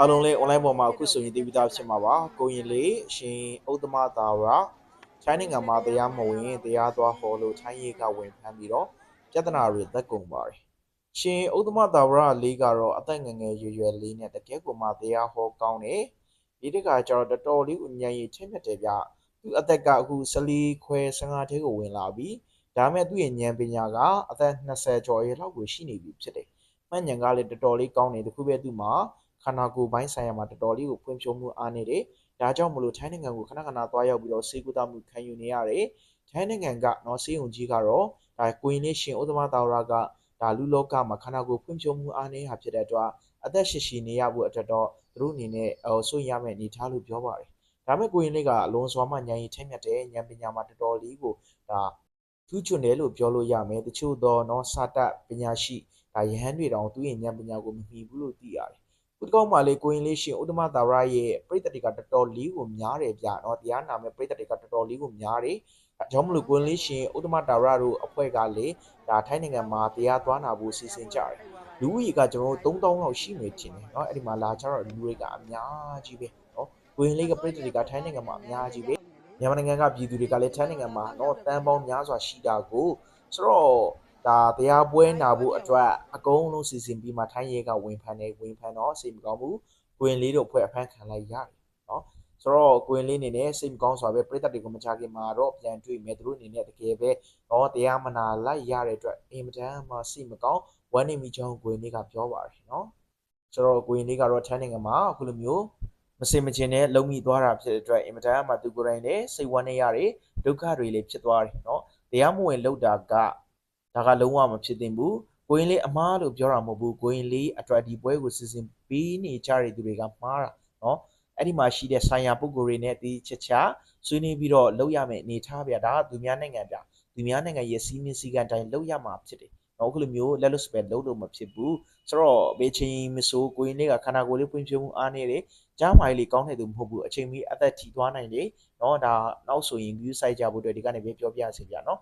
အားလုံးလေး online ပေါ်မှာအခုဆိုရင်သိပြီးသားဖြစ်မှာပါကိုရင်လေးရှင်ဥဒ္ဓမသာဝရထိုင်းနိုင်ငံမှာတရားမဝင်တရားသွားဟောလို့ထိုင်းရေးကဝင်ဖမ်းပြီးတော့ပြဿနာတွေသက်ကုန်ပါတယ်ရှင်ဥဒ္ဓမသာဝရလေးကတော့အသက်ငယ်ငယ်ရွယ်ရွယ်လေးနဲ့တကယ်ကိုမှတရားဟောကောင်းတယ်ဒီတခါကျတော့တော်တော်လေးကိုဉာဏ်ရည်ချင်းမြတ်တယ်ဗျသူအသက်ကအခု14ခွဲ15ထဲကိုဝင်လာပြီဒါမဲ့သူ့ရဲ့ဉာဏ်ပညာကအသက်20ကျော်ရဲ့လောက်ကိုရှိနေပြီဖြစ်တယ်မှန်ဉာဏ်ကလည်းတော်တော်လေးကောင်းတယ်တခုပဲသူ့မှာ ခန္ဓာကိုယ်ပိုင်းဆိုင်ရာမှာတော်တော်လေးကိုဖွံ့ဖြိုးမှုအားနေတယ်။ဒါကြောင့်မလို့ထိုင်းနိုင်ငံကိုခဏခဏသွားရောက်ပြီးတော့စေကူတာမှုခံယူနေရတယ်။ထိုင်းနိုင်ငံကနော်စေုံကြီးကတော့ဒါကိုရင်လေးရှင်ဥဒ္ဓမတာဝရကဒါလူလောကမှာခန္ဓာကိုယ်ဖွံ့ဖြိုးမှုအားနေတာဖြစ်တဲ့အတွက်အသက်ရှည်ရှည်နေရဖို့အတွက်တော့သူတို့အနေနဲ့ဟိုစိုးရမယ့်အနေထားလို့ပြောပါတယ်။ဒါမဲ့ကိုရင်လေးကအလွန်စွာမှဉာဏ်ရည်ထိမြတ်တဲ့ဉာဏ်ပညာမှာတော်တော်လေးကိုဒါထူးချွန်တယ်လို့ပြောလို့ရမယ်။တချို့သောနော်စာတတ်ပညာရှိဒါယဟန်တွေတောင်သူ့ရဲ့ဉာဏ်ပညာကိုမမီဘူးလို့သိရတယ်။ ခုတကောက်မှလေးကိုရင်လေးရှင်ဥဒ္ဓမသာရရဲ့ပြိတ္တတွေကတော်တော်လေးကိုများတယ်ဗျเนาะတရားနာမဲ့ပြိတ္တတွေကတော်တော်လေးကိုများတယ်အဲကြောင့်မလို့ကိုရင်လေးရှင်ဥဒ္ဓမသာရတို့အဖွဲ့ကလေဒါထိုင်းနိုင်ငံမှာတရားသွားနာဖို့စီစဉ်ကြတယ်လူဦးရေကကျွန်တော်တို့3000လောက်ရှိနေခြင်းတယ်เนาะအဲ့ဒီမှာလာကြတော့လူတွေကအများကြီးပဲเนาะကိုရင်လေးကပြိတ္တတွေကထိုင်းနိုင်ငံမှာအများကြီးပဲမြန်မာနိုင်ငံကပြည်သူတွေကလည်းထိုင်းနိုင်ငံမှာเนาะတန်ပေါင်းများစွာရှိတာကိုဆိုတော့ ဒါတရားပွဲနာဖို့အတွက်အကုန်လုံးစီစဉ်ပြီးမှထိုင်းရဲကဝင်ဖန်နေဝင်ဖန်တော့စိတ်မကောင်းဘူးကိုရင်လေးတို့ဖွဲ့အဖမ်းခံလိုက်ရတယ်နော်ဆိုတော့ကိုရင်လေးအနေနဲ့စိတ်မကောင်းစွာပဲပြိတ္တတွေကိုမချခင်မှာတော့ပြန်တွေ့မယ်သူတို့အနေနဲ့တကယ်ပဲတော့တရားမနာလိုက်ရတဲ့အတွက်အင်မတန်မှစိတ်မကောင်းဝမ်းနေမိကြောင်းကိုရင်လေးကပြောပါတယ်နော်ဆိုတော့ကိုရင်လေးကတော့ထိုင်းနိုင်ငံမှာအခုလိုမျိုးမစင်မကျင်နဲ့လုံမိသွားတာဖြစ်တဲ့အတွက်အင်မတန်မှသူကိုယ်တိုင်လည်းစိတ်ဝမ်းနေရတယ်ဒုက္ခတွေလည်းဖြစ်သွားတယ်နော်တရားမဝင်လောက်တာက ဒါကလုံးဝမဖြစ်သင့်ဘူးကိုရင်လေးအမားလို့ပြောတာမဟုတ်ဘူးကိုရင်လေးအတွက်ဒီပွဲကိုစီစဉ်ပေးနေကြတဲ့သူတွေကမှားတာเนาะအဲ့ဒီမှာရှိတဲ့ဆိုင်ရာပုဂ္ဂိုလ်တွေနဲ့ဒီချက်ချဆွေးနွေးပြီးတော့လုပ်ရမယ့်အနေထားဗျာဒါကသူများနိုင်ငံဗျာသူများနိုင်ငံရဲ့စီးမင်းစည်းကမ်းတိုင်းလုပ်ရမှာဖြစ်တယ်เนาะအခုလိုမျိုးလက်လွတ်စပယ်လုပ်လို့မဖြစ်ဘူးဆိုတော့ဘေးချင်းမဆိုးကိုရင်လေးကခန္ဓာကိုယ်လေးပွင့်ဖြိုးမှုအားနေတယ်ကြားမိုင်လေးကောင်းတဲ့သူမဟုတ်ဘူးအချိန်မီအသက်ထီသွားနိုင်တယ်เนาะဒါနောက်ဆိုရင် view site ကြဖို့အတွက်ဒီကနေပဲပြောပြစီဗျာเนาะ